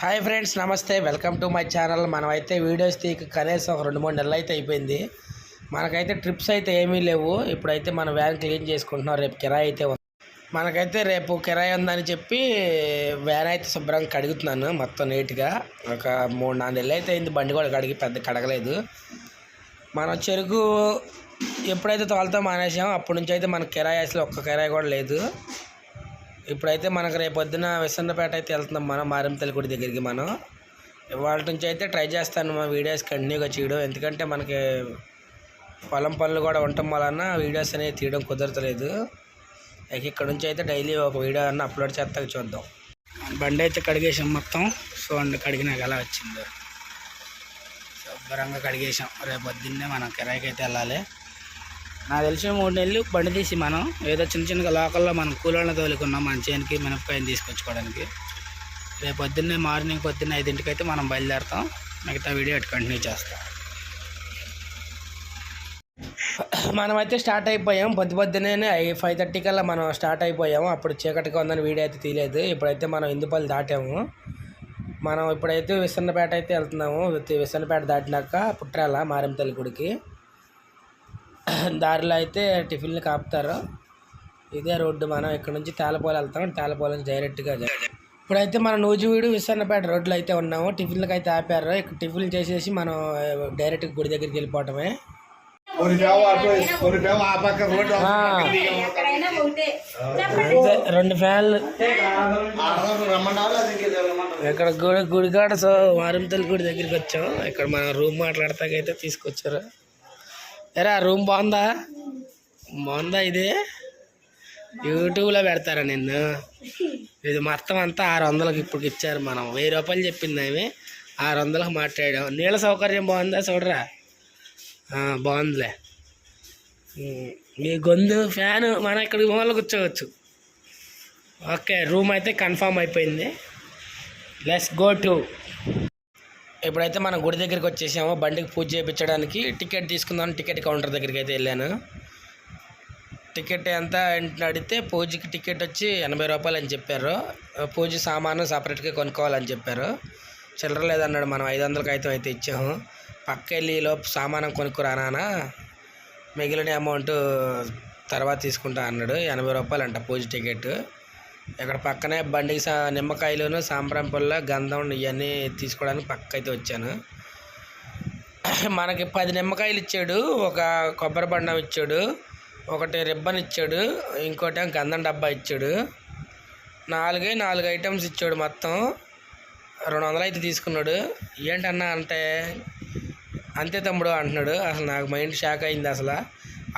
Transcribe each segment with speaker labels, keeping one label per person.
Speaker 1: hi friends నమస్తే welcome to my channel మనమైతే videos తీక కనీసం ఒక రెండు మూడు నెలలు అయితే అయిపోయింది మనకైతే ట్రిప్స్ అయితే ఏమీ లేవు ఇప్పుడైతే మన వ్యాన్ క్లీన్ చేసుకుంటున్నాం రేపు కిరాయి అయితే ఉంది మనకైతే రేపు కిరాయి ఉందని చెప్పి వ్యాన్ అయితే శుభ్రంగా కడుగుతున్నాను మొత్తం నీట్గా ఒక మూడు నాలుగు నెలలు అయితే అయింది బండి కూడా కడిగి పెద్ద కడగలేదు మన చెరుకు ఎప్పుడైతే తోలుతో మానేసాం అప్పటి నుంచి అయితే మన కిరాయి అసలు ఒక్క కిరాయి కూడా లేదు ఇప్పుడైతే మనకు రేపొద్దున విసన్నపేట అయితే వెళ్తున్నాం మనం మారంతల గుడి దగ్గరికి మనం ఇవాళ నుంచి అయితే ట్రై చేస్తాను మా వీడియోస్ కంటిన్యూగా చేయడం ఎందుకంటే మనకి పొలం పనులు కూడా ఉండటం వలన వీడియోస్ అనేవి తీయడం కుదరతలేదు ఇక ఇక్కడ నుంచి అయితే డైలీ ఒక వీడియో అన్న అప్లోడ్ చేస్తాక చూద్దాం బండి అయితే కడిగేసాం మొత్తం సో అండ్ కడిగినాక ఎలా వచ్చిందో శుభ్రంగా కడిగేసాం రేపు పొద్దున్నే మనం కిరాయికి అయితే వెళ్ళాలి నాకు తెలిసిన మూడు నెలలు బండి తీసి మనం ఏదో చిన్న చిన్నగా లోకల్లో మనం కూలోళ్ళని తోలుకున్నాం మన చేనికి మినపకాయని తీసుకొచ్చుకోవడానికి రేపు పొద్దున్నే మార్నింగ్ పొద్దున్న ఐదింటికి అయితే మనం బయలుదేరుతాం మిగతా వీడియో అటు కంటిన్యూ చేస్తాం మనమైతే స్టార్ట్ అయిపోయాం పొద్దు పొద్దునే ఫైవ్ థర్టీ కల్లా మనం స్టార్ట్ అయిపోయాము అప్పుడు చీకటిగా ఉందని వీడియో అయితే తీయలేదు ఇప్పుడైతే మనం ఇందుపల్లి దాటాము మనం ఇప్పుడైతే విసన్నపేట అయితే వెళ్తున్నాము విసన్నపేట దాటినాక పుట్రాల మారెంపల్లి గుడికి దారిలో అయితే టిఫిన్లు ఆపుతారు ఇదే రోడ్డు మనం ఇక్కడ నుంచి తేలపోలు వెళ్తాం తేలపోలు నుంచి డైరెక్ట్గా ఇప్పుడైతే మనం నూజివీడు విశాఖపేట రోడ్లో అయితే ఉన్నాము టిఫిన్లకు అయితే ఆపారు ఇక్కడ టిఫిన్లు చేసేసి మనం డైరెక్ట్ గుడి దగ్గరికి వెళ్ళిపోవటమే రెండు ఫ్యాన్లు ఇక్కడ గుడి గుడికాడ సో వారంతల గుడి దగ్గరికి వచ్చాం ఇక్కడ మన రూమ్ మాట్లాడతాకైతే తీసుకొచ్చారు ఎరా రూమ్ బాగుందా బాగుందా ఇది యూట్యూబ్లో పెడతారా నిన్ను ఇది మొత్తం అంతా ఆరు వందలకు ఇప్పుడు ఇచ్చారు మనం వెయ్యి రూపాయలు చెప్పింది ఏమి ఆరు వందలకు మాట్లాడాం నీళ్ళ సౌకర్యం బాగుందా చూడరా బాగుందిలే మీ గొంతు ఫ్యాన్ మనం ఇక్కడ మూలలో కూర్చోవచ్చు ఓకే రూమ్ అయితే కన్ఫామ్ అయిపోయింది లెస్ గో టు ఇప్పుడైతే మనం గుడి దగ్గరికి వచ్చేసామో బండికి పూజ చేయించడానికి టికెట్ తీసుకుందాం టికెట్ కౌంటర్ దగ్గరికి అయితే వెళ్ళాను టికెట్ ఎంత అడిగితే పూజకి టికెట్ వచ్చి ఎనభై రూపాయలు అని చెప్పారు పూజ సామాను సపరేట్గా కొనుక్కోవాలని చెప్పారు చిల్లర లేదన్నాడు మనం ఐదు వందలకి అయితే అయితే ఇచ్చాము పక్క వెళ్ళి లోపు సామానం కొనుక్కురానా మిగిలిన అమౌంట్ తర్వాత తీసుకుంటా అన్నాడు ఎనభై రూపాయలు అంట పూజ టికెట్ ఇక్కడ పక్కనే బండికి సా నిమ్మకాయలును సాంబ్రాం పుల్ల గంధం ఇవన్నీ తీసుకోవడానికి పక్క అయితే వచ్చాను మనకి పది నిమ్మకాయలు ఇచ్చాడు ఒక కొబ్బరి బండం ఇచ్చాడు ఒకటి రిబ్బన్ ఇచ్చాడు ఇంకోటి గంధం డబ్బా ఇచ్చాడు నాలుగే నాలుగు ఐటమ్స్ ఇచ్చాడు మొత్తం రెండు వందలు అయితే తీసుకున్నాడు ఏంటన్నా అంటే అంతే తమ్ముడు అంటున్నాడు అసలు నాకు మైండ్ షాక్ అయింది అసలు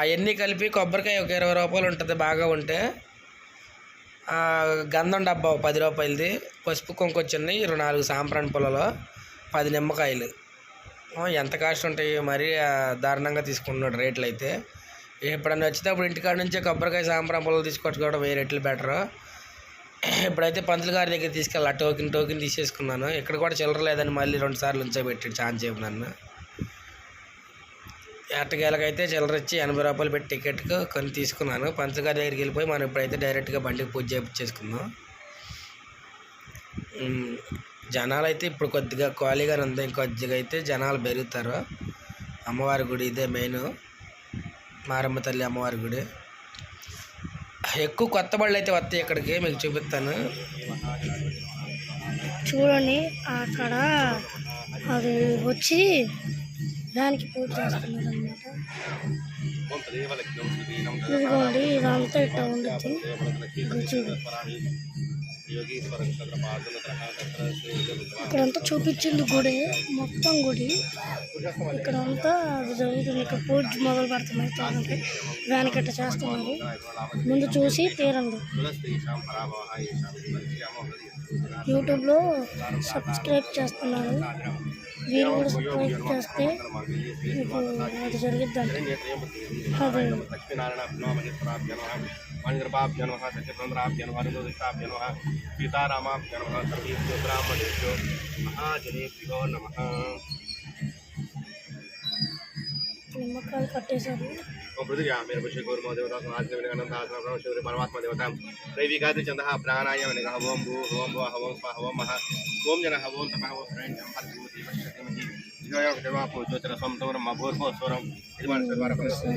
Speaker 1: అవన్నీ కలిపి కొబ్బరికాయ ఒక ఇరవై రూపాయలు ఉంటుంది బాగా ఉంటే గంధం డబ్బా పది రూపాయలది పసుపు ఉన్నాయి ఇరవై నాలుగు సాంప్రాణి పుల్లలో పది నిమ్మకాయలు ఎంత కాస్ట్ ఉంటాయి మరీ దారుణంగా తీసుకుంటున్నాడు రేట్లు అయితే ఎప్పుడన్నా వచ్చేటప్పుడు ఇంటికాడ నుంచే కొబ్బరికాయ సాంప్రాణి పుల్లలు తీసుకొచ్చుకోవడం వేరే రేట్లు బెటరు ఇప్పుడైతే పంతులు గారి దగ్గర తీసుకెళ్ళి ఆ టోకెన్ టోకెన్ తీసేసుకున్నాను ఇక్కడ కూడా చిల్లర లేదని మళ్ళీ రెండు సార్లు ఉంచబెట్టాడు ఛాన్స్ చెప్పు నన్ను ఎట్టగేలకైతే ఇచ్చి ఎనభై రూపాయలు పెట్టి టికెట్కు కొని తీసుకున్నాను పంచగారి దగ్గరికి వెళ్ళిపోయి మనం ఇప్పుడైతే డైరెక్ట్గా బండికి పూజ చేసుకుందాం జనాలు అయితే ఇప్పుడు కొద్దిగా ఖాళీగా ఉంది ఇంకొద్దిగా అయితే జనాలు పెరుగుతారు అమ్మవారి గుడి ఇదే మెయిన్ మారమ్మ తల్లి అమ్మవారి గుడి ఎక్కువ కొత్త బళ్ళు అయితే వస్తాయి ఇక్కడికి మీకు చూపిస్తాను
Speaker 2: చూడండి అక్కడ అది వచ్చి దానికి పూజ చేస్తున్నారు అనమాట ఇదిగోండి ఇదంతా ఇట్లా ఉండొచ్చు ఇక్కడంతా చూపించింది గుడి మొత్తం గుడి ఇక్కడంతా అది జరుగుతుంది ఇక్కడ పూజ మొదలు పెడుతున్నాయి చూడండి దానికి ఇట్లా చేస్తున్నారు ముందు చూసి తీరండి యూట్యూబ్లో సబ్స్క్రైబ్ చేస్తున్నాను మీరు కూడా సబ్స్క్రైబ్ చేస్తే మీకు అది జరుగుతుంది అదే మణిగర్భాభ్యన సత్యచంద్రాభ్యన వరుణోదిష్టాభ్యన సీతారామాభ్యన సర్వీభ్యో బ్రాహ్మణేభ్యో మహాజనేభ్యో నమ शोर देवता शोर परमात्मा देवता दैविकादि छंदः प्राणायाम निगः हवं भू हवं भव हवं स्वा हवं मः ओम जनः हवं तपः हवं श्रेण्यं हत्वो देवश्यतिमहि विजयं देवापो ज्योतिरसं तौरम् अभूर्भो स्वरं यजमान सर्वारपरस्य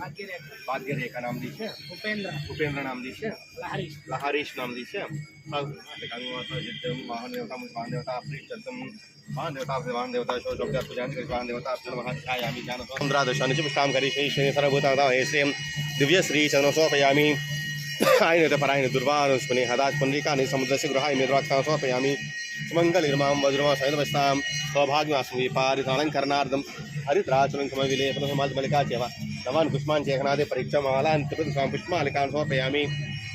Speaker 2: ભાગ્ય રેખા નામ છે ઉપેન્દ્ર ઉપેન્દ્ર નામ છે લહારીશ લહારીશ નામ છે વાહન દેવતા વાહન દેવતા પ્રીતમ વાહન દેવતા વાહન દેવતા શો શોભ્યા પૂજા કરી વાહન દેવતા આપણે મહાન છાયામી જ્ઞાન ચંદ્રાદશાને પુષ્ટામ કરી શ્રી શ્રી સર્વભૂતાતા હૈશ્રી દિવ્ય શ્રી ચંદ્ર સોપયામી આયને પરાયને દુર્વાન સ્પને હદાજ પંડિકાની સમુદ્રસ્ય ગૃહાય નિર્વાક્ષા સોપયામી सुमङ्गलिर्मां वज्रमासयनमस्तां सौभाग्यमासुपारितानं करणार्धं हरिद्राचलं समविलेपनसमाजमलिका च वा నమాన్ కుష్మాన్ చేకనాదే పరీక్షమాల అంతృత స్వామిష్మ అలికాన్ సమర్పయామి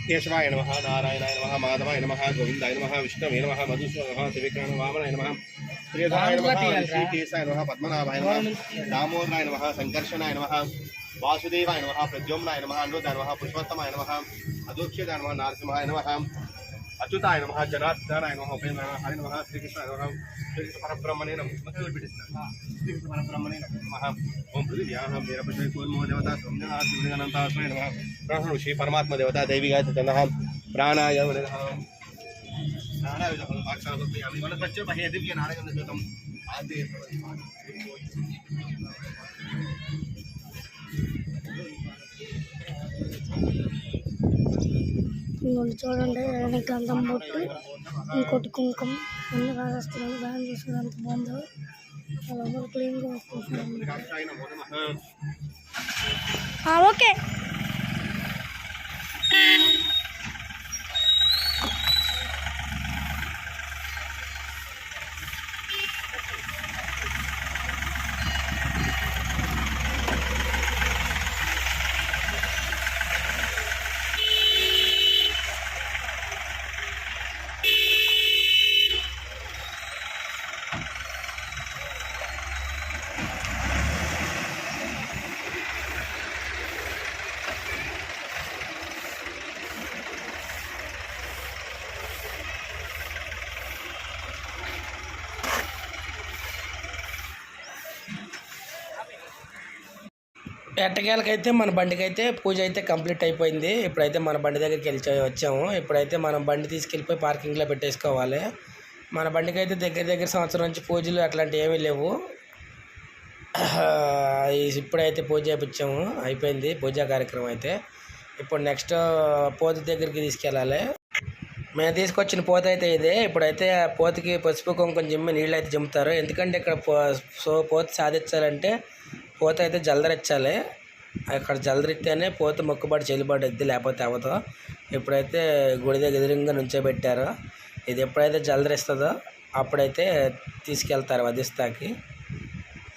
Speaker 2: కేశవాయ నమ నారాయణాయ నమ మాధవాయ నమ గోవిందాయ నమ విష్ణవే నమ మధుసూదన నమ త్రివిక్రమ వామనాయ నమ శ్రీధాయ నమ శ్రీకేశాయ నమ పద్మనాభాయ నమ దామోదరాయ నమ సంకర్షణాయ నమ వాసుదేవాయ నమ ప్రద్యోమ్నాయ నమ అనురుద్ధాయ నమ పుష్పోత్తమాయ నమ అధోక్షదాయ నమ నారసింహాయ నమ అచ్యుతాయ నమ జనార్దనాయ నమ ఉపేంద్రనాయ హరి నమ శ్రీకృష్ణ శ్రీకృష్ణ పరబ్రహ్మణే నమస్కారం పెట్టిస్తున్నా శ్రీకృష్ణ పరబ్రహ్మణే నమ ఓం పృథివ్యాహం వీరపశై కోల్మో దేవత సౌమ్యనాథ పరమాత్మ దేవత దైవి గాయత జన ప్రాణాయామ నారాయణ ఫలపాక్షాలు మనసు వచ్చే మహే దివ్య నారాయణ శృతం ఆదే ఉంది చూడండి గంధం బొట్టు ఇంకోటి కుంకుమ అన్ని బాగా వస్తున్నాయి బాగా చూస్తుంది అంత బాగుందో వాళ్ళందరూ క్లీన్గా వస్తున్నారు ఓకే
Speaker 1: ఎట్టకేలకైతే మన బండికైతే పూజ అయితే కంప్లీట్ అయిపోయింది ఇప్పుడైతే మన బండి దగ్గరికి వెళ్ళి వచ్చాము ఇప్పుడైతే మనం బండి తీసుకెళ్ళిపోయి పార్కింగ్లో పెట్టేసుకోవాలి మన బండికి అయితే దగ్గర దగ్గర సంవత్సరం నుంచి పూజలు అట్లాంటివి ఏమీ లేవు ఇప్పుడైతే పూజ చేయించాము అయిపోయింది పూజా కార్యక్రమం అయితే ఇప్పుడు నెక్స్ట్ పోత దగ్గరికి తీసుకెళ్ళాలి మేము తీసుకొచ్చిన పోత అయితే ఇదే ఇప్పుడైతే ఆ పోతకి పసుపు కుంకుమ జిమ్మి నీళ్ళు అయితే జిమ్ముతారు ఎందుకంటే ఇక్కడ పో సో పోత సాధించాలంటే పూత అయితే జల్దరిచ్చాలి అక్కడ జల్దరిస్తేనే పూత మొక్కుబడి చెల్లుబడిద్ది లేకపోతే అవ్వదు ఎప్పుడైతే గుడి దగ్గర ఎదురుగా పెట్టారో ఇది ఎప్పుడైతే జల్దరిస్తుందో అప్పుడైతే తీసుకెళ్తారు వధిస్తాకి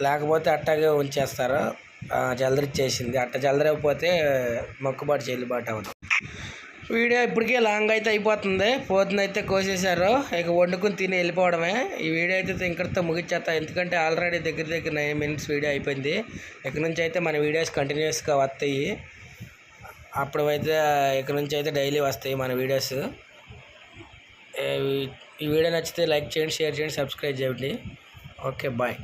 Speaker 1: లేకపోతే అట్టాగే ఉంచేస్తారు జల్దరిచ్చేసింది అట్ట జలదరిపోతే మొక్కుబాటు చెల్లుబాటు అవ్వదు వీడియో ఇప్పటికే లాంగ్ అయితే అయిపోతుంది పోతుంది అయితే కోసేశారు ఇక వండుకుని తిని వెళ్ళిపోవడమే ఈ వీడియో అయితే ఇంకటితో ముగిచ్చేస్తా ఎందుకంటే ఆల్రెడీ దగ్గర దగ్గర నైన్ మినిట్స్ వీడియో అయిపోయింది ఇక్కడ నుంచి అయితే మన వీడియోస్ కంటిన్యూస్గా వస్తాయి అప్పుడు అయితే ఇక్కడ నుంచి అయితే డైలీ వస్తాయి మన వీడియోస్ ఈ వీడియో నచ్చితే లైక్ చేయండి షేర్ చేయండి సబ్స్క్రైబ్ చేయండి ఓకే బాయ్